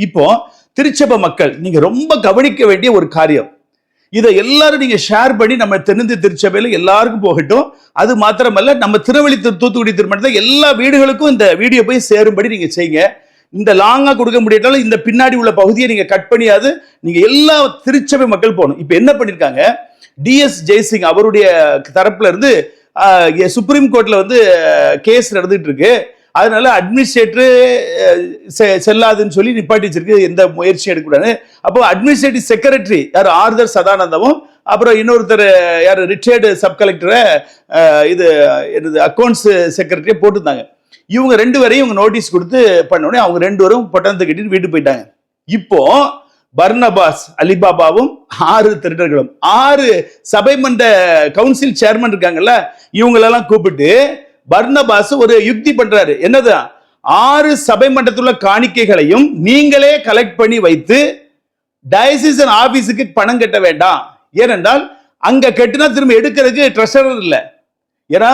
இப்போ திருச்சபை மக்கள் நீங்க ரொம்ப கவனிக்க வேண்டிய ஒரு காரியம். இதை எல்லாரும் நீங்க ஷேர் பண்ணி நம்ம தென்னிந்திய திருச்சபையில எல்லாருக்கும் போகட்டும். அது மாத்திரமல்ல நம்ம திருவள்ளி திரு- தூத்துக்குடி திருமணத்தில் எல்லா வீடுகளுக்கும் இந்த வீடியோ போய் சேரும்படி நீங்க செய்யுங்க. இந்த லாங்கா கொடுக்க முடியாட்டாலும் இந்த பின்னாடி உள்ள பகுதியை நீங்க கட் பண்ணியாது. நீங்க எல்லா திருச்சபை மக்கள் போகணும். இப்போ என்ன பண்ணிருக்காங்க? டிஎஸ் ஜெய்சிங் அவருடைய தரப்புல இருந்து சுப்ரீம் கோர்ட்ல வந்து கேஸ் நடந்துட்டு இருக்கு. அதனால அட்மினிஸ்ட்ரேட்டர் செல்லாதுன்னு சொல்லி நிப்பாட்டி வச்சிருக்கு. எந்த முயற்சியும் எடுக்கக்கூடாது. அப்போ அட்மினிஸ்ட்ரேட்டிவ் செக்ரட்டரி யார்? ஆர்தர் சதானந்தமும் அப்புறம் இன்னொருத்தர் யார்? ரிட்டையர்டு சப் கலெக்டரை இது என்னது அக்கௌண்ட்ஸ் செக்ரட்டரியை போட்டிருந்தாங்க. இவங்க ரெண்டு பேரையும் இவங்க நோட்டீஸ் கொடுத்து பண்ணோடனே அவங்க ரெண்டு பேரும் பட்டணத்தை கட்டிட்டு வீட்டுக்கு போயிட்டாங்க. இப்போ பர்னபாஸ் அலிபாபாவும் ஆறு திருடர்களும் ஆறு சபைமன்ற கவுன்சில் சேர்மன் இருக்காங்கல்ல இவங்களெல்லாம் கூப்பிட்டு பர்னபாஸ் ஒரு யுக்தி பண்றாரு. என்னது? ஆறு சபை மன்றத்துள்ள காணிக்கைகளையும் நீங்களே கலெக்ட் பண்ணி வைத்து டயசிசன் ஆபீஸுக்கு பணம் கட்ட வேண்டாம். ஏனென்றால் அங்க கட்டினா திரும்ப எடுக்கிறதுக்கு ட்ரெஷரர் இல்லை. ஏன்னா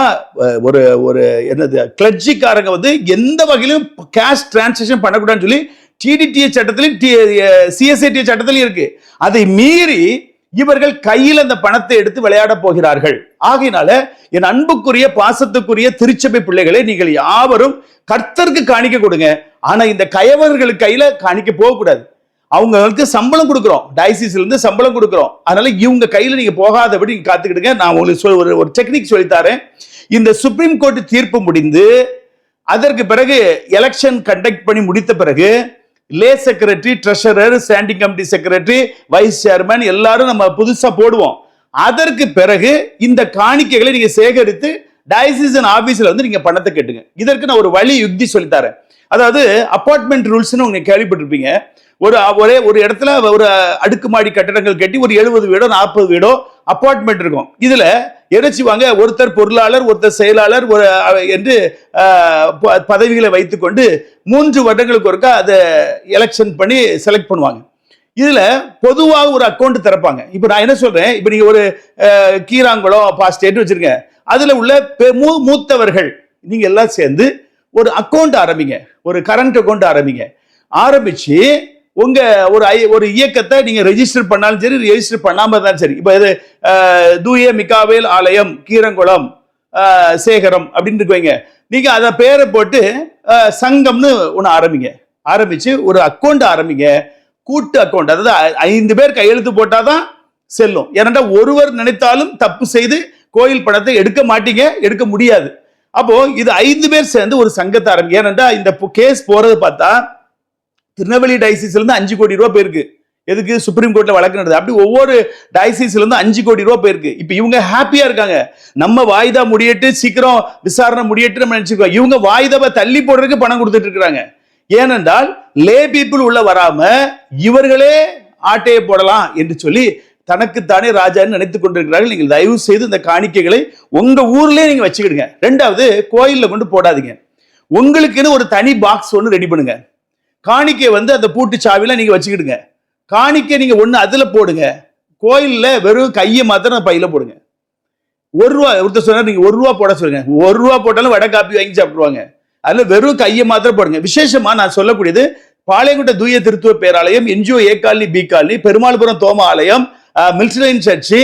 ஒரு ஒரு என்னது கிளர்ச்சிக்காரங்க வந்து எந்த வகையிலும் கேஷ் டிரான்சாக்ஷன் பண்ணக்கூடாதுன்னு சொல்லி டிடிடிஎச் சட்டத்திலையும் சிஎஸ்ஐடி சட்டத்திலையும் இருக்கு. அதை மீறி இவர்கள் கையில் அந்த பணத்தை எடுத்து விளையாட போகிறார்கள். ஆகையினால என் அன்புக்குரிய பாசத்துக்குரிய திருச்சபை பிள்ளைகளை நீங்கள் யாவரும் கர்த்தருக்கு காணிக்க கொடுங்க. ஆனா இந்த கயவர்களுக்கு கையில காணிக்க போகக்கூடாது. அவங்களுக்கு சம்பளம் கொடுக்குறோம். டயசிஸ்ல இருந்து சம்பளம் கொடுக்குறோம். அதனால இவங்க கையில நீங்க போகாதபடி நீங்க காத்துக்கிடுங்க. நான் உங்களுக்கு சொல் ஒரு ஒரு டெக்னிக் சொல்லித்தாரேன் இந்த சுப்ரீம் கோர்ட் தீர்ப்பு முடிந்து அதற்கு பிறகு எலெக்ஷன் கண்டக்ட் பண்ணி முடித்த பிறகு lay secretary treasurer standing committee secretary vice chairman எல்லாரும் நம்ம புதுசாக போடுவோம். அதற்கு பிறகு இந்த காணிக்கைகளை நீங்கள் சேகரித்து டயசிசன் ஆஃபீஸில் வந்து நீங்கள் பணத்தை கட்டுங்க. இதற்கு நான் ஒரு வழி யுக்தி சொல்லித்தரேன். அதாவது அப்பார்ட்மெண்ட் ரூல்ஸ்னு உங்க கேள்விப்பட்டிருப்பீங்க. ஒரு ஒரே ஒரு இடத்துல ஒரு அடுக்குமாடி கட்டடங்கள் கட்டி ஒரு எழுபது வீடோ நாற்பது வீடோ அப்பார்ட்மெண்ட் இருக்கும். இதில் என்ன வாங்க ஒருத்தர் பொருளாளர் ஒருத்தர் செயலாளர் ஒரு என்று ப- பதவிகளை வைத்துக்கொண்டு மூன்று வருடங்களுக்கு ஒருக்கா அதை எலெக்ஷன் பண்ணி செலக்ட் பண்ணுவாங்க. இதில் பொதுவாக ஒரு அக்கௌண்ட் திறப்பாங்க. இப்போ நான் என்ன சொல்கிறேன் இப்போ நீங்கள் ஒரு கீராங்குளம் பாஸ்டேட் வச்சிருங்க. அதில் உள்ள பெ- மூ- மூத்தவர்கள் நீங்கள் எல்லாம் சேர்ந்து ஒரு அக்கௌண்ட் ஆரம்பிங்க. ஒரு கரண்ட் அக்கௌண்ட் ஆரம்பிங்க. ஆரம்பித்து உங்க ஒரு ஐ- ஒரு இயக்கத்தை நீங்க ரெஜிஸ்டர் பண்ணாலும் சரி ரெஜிஸ்டர் பண்ணாம இருந்தாலும் சரி. இப்போ இது தூய மிகாவேல் ஆலயம் கீரங்குளம் சேகரம் அப்படின்னு இருக்குவீங்க நீங்க அதை பேரை போட்டு சங்கம்னு ஒன்று ஆரம்பிங்க. ஆரம்பிச்சு ஒரு அக்கௌண்ட் ஆரம்பிங்க. கூட்டு அக்கௌண்ட் அதாவது ஐந்து பேர் கையெழுத்து போட்டாதான் செல்லும். ஏன்னா ஒருவர் நினைத்தாலும் தப்பு செய்து கோயில் பணத்தை எடுக்க மாட்டீங்க எடுக்க முடியாது. அப்போ இது ஐந்து பேர் சேர்ந்து ஒரு சங்கத்தை ஆரம்பிங்க. ஏனென்றா இந்த கேஸ் போறது பார்த்தா திருநெல்வேலி டைசிஸ்லேருந்து அஞ்சு கோடி ரூபா போயிருக்கு எதுக்கு? சுப்ரீம் கோர்ட்டில் வழக்கு நடந்தது. அப்படி ஒவ்வொரு டைசிஸ்லேருந்து அஞ்சு கோடி ரூபா போயிருக்கு இப்போ இவங்க ஹாப்பியாக இருக்காங்க. நம்ம வாய்தா முடியட்டு சீக்கிரம் விசாரணை முடியட்டு நம்ம நினைச்சுக்கோ இவங்க வாய்தாவை தள்ளி போடுறதுக்கு பணம் கொடுத்துட்டு இருக்கிறாங்க. ஏனென்றால் லே பீப்புள் உள்ள வராம இவர்களே ஆட்டையை போடலாம் என்று சொல்லி தனக்குத்தானே ராஜான்னு நினைத்துக் கொண்டிருக்கிறார்கள். நீங்கள் தயவு செய்து இந்த காணிக்கைகளை உங்க ஊர்லயே நீங்க வச்சுக்கிடுங்க. ரெண்டாவது கோயிலில் கொண்டு போடாதீங்க. உங்களுக்குன்னு ஒரு தனி பாக்ஸ் ஒன்று ரெடி பண்ணுங்க. காணிக்கை வந்து அந்த பூட்டு சாவிலாம் நீங்கள் வச்சுக்கிடுங்க. காணிக்கை நீங்கள் ஒன்று அதில் போடுங்க. கோயிலில் வெறும் கையை மாத்திரம் பையில் போடுங்க. ஒரு ரூபா ஒருத்தர் சொன்னார் நீங்கள் ஒரு ரூபா போட சொல்லுங்க. ஒரு ரூபா போட்டாலும் வடை காப்பி வாங்கி சாப்பிடுவாங்க. அதில் வெறும் கையை மாத்திரம் போடுங்க. விசேஷமாக நான் சொல்லக்கூடியது பாளையங்குட்ட தூய திருத்துவ பேராலயம் NGO A colony B colony Perumalpuram தோம ஆலயம் mills line church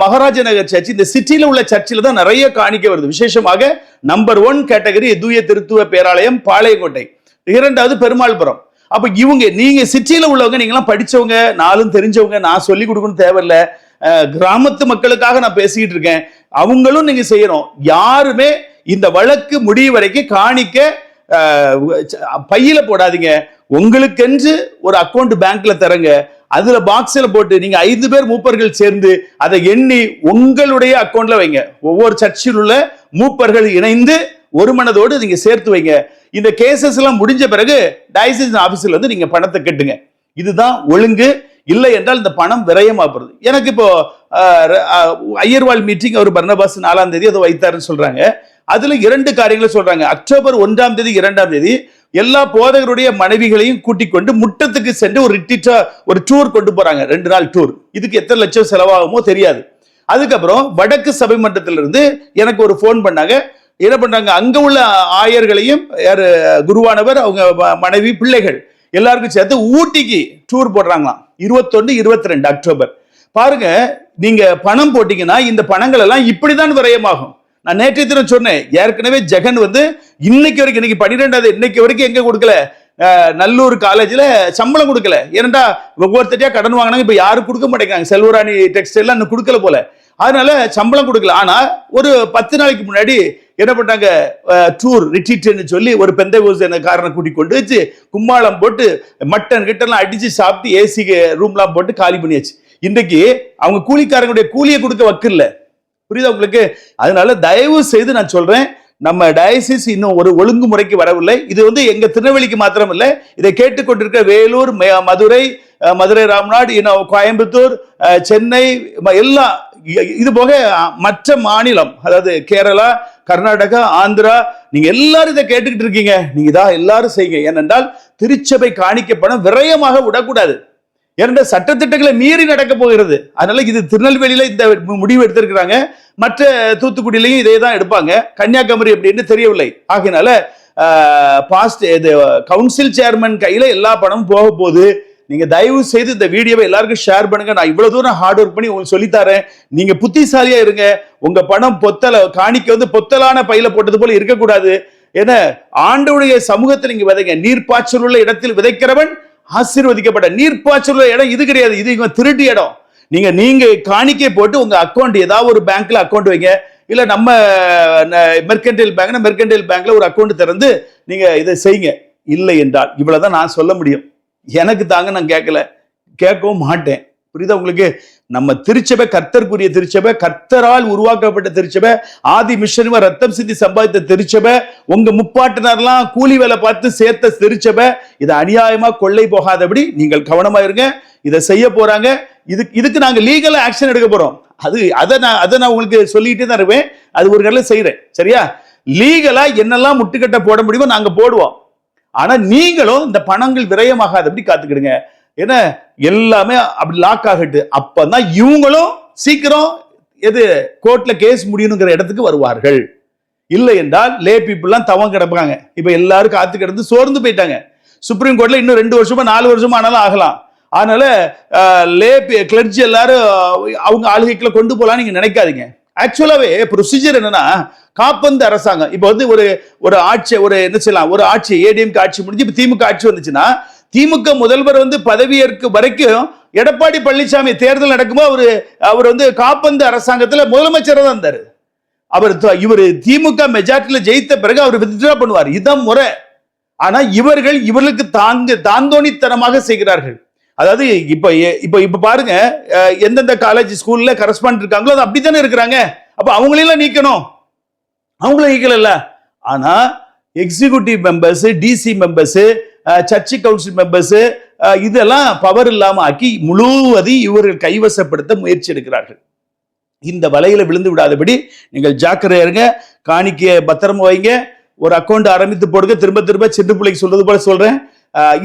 Maharaja Nagar church இந்த சிட்டியில் உள்ள சர்ச்சில் தான் நிறைய காணிக்கை வருது. விசேஷமாக நம்பர் ஒன் கேட்டகரி தூய திருத்துவ பேராலயம் பாளையங்கோட்டை. இரண்டாவது பெருமாள்புரம் அப்ப இவங்க நீங்க சிட்டியில உள்ளவங்க நீங்களாம் படிச்சவங்க நாளும் தெரிஞ்சவங்க நான் சொல்லி கொடுக்கணும் தேவையில்ல. கிராமத்து மக்களுக்காக நான் பேசிக்கிட்டு இருக்கேன். அவங்களும் நீங்க செய்யணும். யாருமே இந்த வழக்கு முடிவு வரைக்கும் காணிக்க பையில போடாதீங்க. உங்களுக்கென்று ஒரு அக்கௌண்ட் பேங்க்ல தரங்க. அதுல பாக்ஸ்ல போட்டு நீங்க ஐந்து பேர் மூப்பர்கள் சேர்ந்து அதை எண்ணி உங்களுடைய அக்கௌண்ட்ல வைங்க. ஒவ்வொரு சர்ச்சில் உள்ள மூப்பர்கள் இணைந்து ஒரு மனதோடு நீங்க சேர்த்து வைங்க. இந்த கேசஸ் எல்லாம் முடிஞ்ச பிறகு டயசிஸ் ஆபீஸ்ல வந்து நீங்க பணத்தை கட்டுங்க. இதுதான் ஒழுங்கு. இல்லை என்றால் இந்த பணம் விரயமா போறது எனக்கு இப்போ ஐயர்வாள் மீட்டிங் அவர் பர்னபாஸ் நாலாம் தேதி அதை வைத்தாருன்னு சொல்றாங்க. அதுல இரண்டு காரியங்களை சொல்றாங்க. அக்டோபர் ஒன்றாம் தேதி இரண்டாம் தேதி எல்லா போதகருடைய மனைவிகளையும் கூட்டிக் கொண்டு முட்டத்துக்கு சென்று ஒரு ரிட்டிட்டா ஒரு டூர் கொண்டு போறாங்க. ரெண்டு நாள் டூர் இதுக்கு எத்தனை லட்சம் செலவாகுமோ தெரியாது. அதுக்கப்புறம் வடக்கு சபை மன்றத்திலிருந்து எனக்கு ஒரு ஃபோன் பண்ணாங்க. என்ன பண்ணுறாங்க அங்கே உள்ள ஆயர்களையும் யார் குருவானவர் அவங்க மனைவி பிள்ளைகள் எல்லாருக்கும் சேர்த்து ஊட்டிக்கு டூர் போடுறாங்களாம். இருபத்தொன்று இருபத்தி ரெண்டு அக்டோபர். பாருங்க நீங்க பணம் போட்டீங்கன்னா இந்த பணங்கள் எல்லாம் இப்படிதான் விரயமாகும். நான் நேற்றைய தினம் சொன்னேன் ஏற்கனவே ஜெகன் வந்து இன்னைக்கு வரைக்கும் இன்னைக்கு பன்னிரெண்டாவது இன்னைக்கு வரைக்கும் எங்க கொடுக்கல? நல்லூர் காலேஜில் சம்பளம் கொடுக்கல. ஏனண்டா ஒவ்வொருத்தட்டியா கடன் வாங்கினாங்க இப்போ யாரும் கொடுக்க மாட்டேங்கிறாங்க. செல்வராணி டெக்ஸ்டைல்லாம் இன்னும் கொடுக்கல போல. அதனால சம்பளம் கொடுக்கல. ஆனால் ஒரு பத்து நாளைக்கு முன்னாடி என்ன பண்ணாங்க டூர் ரிட்ரீட்னு சொல்லி ஒரு பெந்தை காரனை கூட்டி கொண்டு வச்சு கும்மாளம் போட்டு மட்டன் கிட்டலாம் அடிச்சு சாப்பிட்டு ஏசி ரூம்லாம் போட்டு காலி பண்ணியாச்சு. இன்றைக்கு அவங்க கூலிக்காரங்களுடைய கூலியை கொடுக்க வக்கில்ல புரியுதா உங்களுக்கு? அதனால தயவு செய்து நான் சொல்றேன் நம்ம டயசிஸ் இன்னும் ஒரு ஒழுங்குமுறைக்கு வரவில்லை. இது வந்து எங்க திருநெல்வேலிக்கு மாத்திரம் இல்லை இதை கேட்டுக்கொண்டிருக்க வேலூர் ம- மதுரை மதுரை ராம்நாடு இன்னும் கோயம்புத்தூர் சென்னை ம- எல்லாம் இது போக மற்ற மாநிலம் அதாவது கேரளா கர்நாடகா ஆந்திரா நீங்க எல்லாரும் இதை கேட்டுக்கிட்டு இருக்கீங்க. நீங்க இதான் எல்லாரும் செய்யுங்க. ஏனென்றால் திருச்சபை காணிக்கப்படும் விரயமாக விடக்கூடாது. ஏனென்றால் சட்டத்திட்டங்களை மீறி நடக்க போகிறது. அதனால இது திருநெல்வேலியில இந்த முடிவு எடுத்திருக்கிறாங்க. மற்ற தூத்துக்குடியிலையும் இதே தான் எடுப்பாங்க. கன்னியாகுமரி அப்படின்னு தெரியவில்லை. ஆகினால பாஸ்ட் இது கவுன்சில் சேர்மன் கையில எல்லா பணமும் போக போகுது. நீங்க தயவு செய்து இந்த வீடியோவை எல்லாருக்கும் ஷேர் பண்ணுங்க. நான் இவ்வளவு தூரம் ஹார்ட் ஒர்க் பண்ணி உங்களுக்கு சொல்லித்தரேன் நீங்க புத்திசாலியா இருங்க. உங்க பணம் பொத்தல காணிக்க வந்து பொத்தலான பையில போட்டது போல இருக்கக்கூடாது. ஏன்னா ஆண்டவுடைய சமூகத்தில் நீங்க விதைங்க. நீர்ப்பாய்ச்சல் உள்ள இடத்தில் விதைக்கிறவன் ஆசீர்வதிக்கப்பட்ட நீர்ப்பாய்ச்சல் உள்ள இடம் இது கிடையாது. இது இவன் திருட்டு இடம். நீங்க நீங்க காணிக்கை போட்டு உங்க அக்கௌண்ட் ஏதாவது ஒரு பேங்க்ல அக்கௌண்ட் வைங்க. இல்ல நம்ம மெர்கன்டைல் பேங்க்னா மெர்கன்டைல் பேங்க்ல ஒரு அக்கௌண்ட் திறந்து நீங்க இதை செய்யுங்க. இல்லை என்றால் இவ்வளவுதான் நான் சொல்ல முடியும். எனக்கு தாங்க நான் கேட்கல கேட்கவும் மாட்டேன். புரியுதா உங்களுக்கு? நம்ம திருச்சபை கர்த்தருக்குரிய திருச்சபை கர்த்தரால் உருவாக்கப்பட்ட திருச்சபை ஆதி மிஷனுவ ரத்தம் சிந்தி சம்பாதித்த திருச்சபை உங்க முப்பாட்டினர்லாம் கூலி வேலை பார்த்து சேர்த்த திருச்சபை இதை அநியாயமா கொள்ளை போகாதபடி நீங்கள் கவனமா இருங்க. இதை செய்ய போறாங்க. இதுக்கு இதுக்கு நாங்கள் லீகலாக ஆக்ஷன் எடுக்க போறோம். அது அதை நான் அதை நான் உங்களுக்கு சொல்லிட்டே தான் இருப்பேன். அது ஒரு கடல செய்கிறேன் சரியா? லீகலாக என்னெல்லாம் முட்டுக்கட்டை போட முடியுமோ நாங்கள் போடுவோம். ஆனா நீங்களும் இந்த பணங்கள் விரயமாகாதபடி காத்துக்கிடுங்க. ஏன்னா எல்லாமே அப்படி லாக் ஆகட்டு அப்பதான் இவங்களும் சீக்கிரம் எது கோர்ட்ல கேஸ் முடியணுங்கிற இடத்துக்கு வருவார்கள். இல்லை என்றால் லே பீப்புள்லாம் தவம் கிடப்பாங்க. இப்போ எல்லாரும் காத்து கிடந்து சோர்ந்து போயிட்டாங்க. சுப்ரீம் கோர்ட்ல இன்னும் ரெண்டு வருஷமா நாலு வருஷமா ஆனாலும் ஆகலாம். அதனால லே கிளர்ச்சி எல்லாரும் அவங்க ஆளுகைக்குள்ள கொண்டு போகலான்னு நீங்க நினைக்காதீங்க. ஆக்சுவலாகவே ப்ரொசீஜர் என்னன்னா காப்பந்து அரசாங்கம். இப்போ வந்து ஒரு ஒரு ஆட்சி ஒரு என்ன செய்யலாம் ஒரு ஆட்சி ஏடிஎம்கே ஆட்சி முடிஞ்சு இப்போ திமுக ஆட்சி வந்துச்சுன்னா திமுக முதல்வர் வந்து பதவியேற்க வரைக்கும் எடப்பாடி பழனிசாமி தேர்தல் நடக்கும்போது அவர் அவர் வந்து காப்பந்து அரசாங்கத்தில் முதலமைச்சராக தான் இருந்தார். அவர் இவர் திமுக மெஜாரிட்டியில் ஜெயித்த பிறகு அவர் வித்ட்ரா பண்ணுவார். இதான் முறை. ஆனால் இவர்கள் இவர்களுக்கு தாங்க தாந்தோணித்தனமாக செய்கிறார்கள். அதாவது இப்போ இப்போ இப்போ பாருங்க எந்தெந்த காலேஜ் ஸ்கூல்ல கரஸ்பாண்ட் இருக்காங்களோ அது அப்படித்தானே இருக்கிறாங்க. அப்போ அவங்களெல்லாம் நீக்கணும். அவங்களும் நீக்கலல்ல. ஆனால் executive members DC members church council members இதெல்லாம் பவர் இல்லாமல் ஆக்கி முழுவதையும் இவர்கள் கைவசப்படுத்த முயற்சி எடுக்கிறார்கள். இந்த வலையில விழுந்து விடாதபடி நீங்கள் ஜாக்கிரதையா இருங்க காணிக்கைய பத்திரமா வைங்க. ஒரு அக்கௌண்ட் ஆரம்பித்து போடுங்க திரும்ப திரும்ப சின்ன பிள்ளைக்கு சொல்றது போல சொல்றேன்.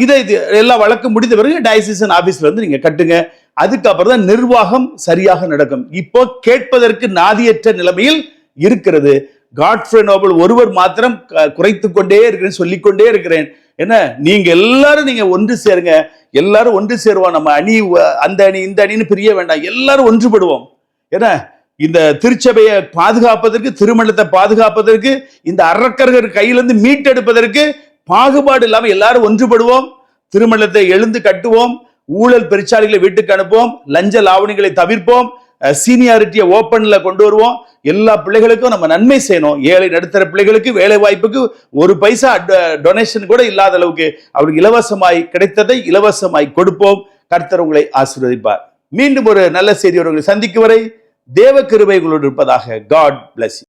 இதை இது எல்லா வழக்கம் முடிந்த பிறகு டயசிசன் ஆஃபீஸில் வந்து நீங்கள் கட்டுங்க. அதுக்கப்புறம் தான் நிர்வாகம் சரியாக நடக்கும். இப்போ கேட்பதற்கு நாதியற்ற நிலைமையில் இருக்கிறது. காட்ஃப்ரே நோபல் ஒருவர் மாத்திரம் குறைத்து கொண்டே இருக்கிறேன் சொல்லிக்கொண்டே இருக்கிறேன். என்ன? நீங்க எல்லாரும் நீங்க ஒன்று சேருங்க. எல்லாரும் ஒன்று சேருவோம். நம்ம அணி அந்த அணி இந்த அணின்னு பிரிய வேண்டாம். எல்லாரும் ஒன்றுபடுவோம். என்ன? இந்த திருச்சபையை பாதுகாப்பதற்கு திருமணத்தை பாதுகாப்பதற்கு இந்த அறக்கர்கள் கையிலிருந்து மீட்டெடுப்பதற்கு பாகுபாடு இல்லாமல் எல்லாரும் ஒன்றுபடுவோம். திருமணத்தை எழுந்து கட்டுவோம். ஊழல் பெருச்சாளிகளை வீட்டுக்கு அனுப்புவோம். லஞ்ச லாவணிகளை தவிர்ப்போம். சீனியாரிட்டியை ஓப்பன்ல கொண்டு வருவோம். எல்லா பிள்ளைகளுக்கும் நம்ம நன்மை செய்யணும். ஏழை நடுத்தர பிள்ளைகளுக்கு வேலை வாய்ப்புக்கு ஒரு பைசா டொனேஷன் கூட இல்லாத அளவுக்கு அவருக்கு இலவசமாய் கிடைத்ததை இலவசமாய் கொடுப்போம். கர்த்தர் உங்களை ஆசீர்வதிப்பார். மீண்டும் ஒரு நல்ல செய்தியோடு உங்களை சந்திக்கும் வரை தேவ கிருபை உங்களோடு இருப்பதாக காட் பிளஸ்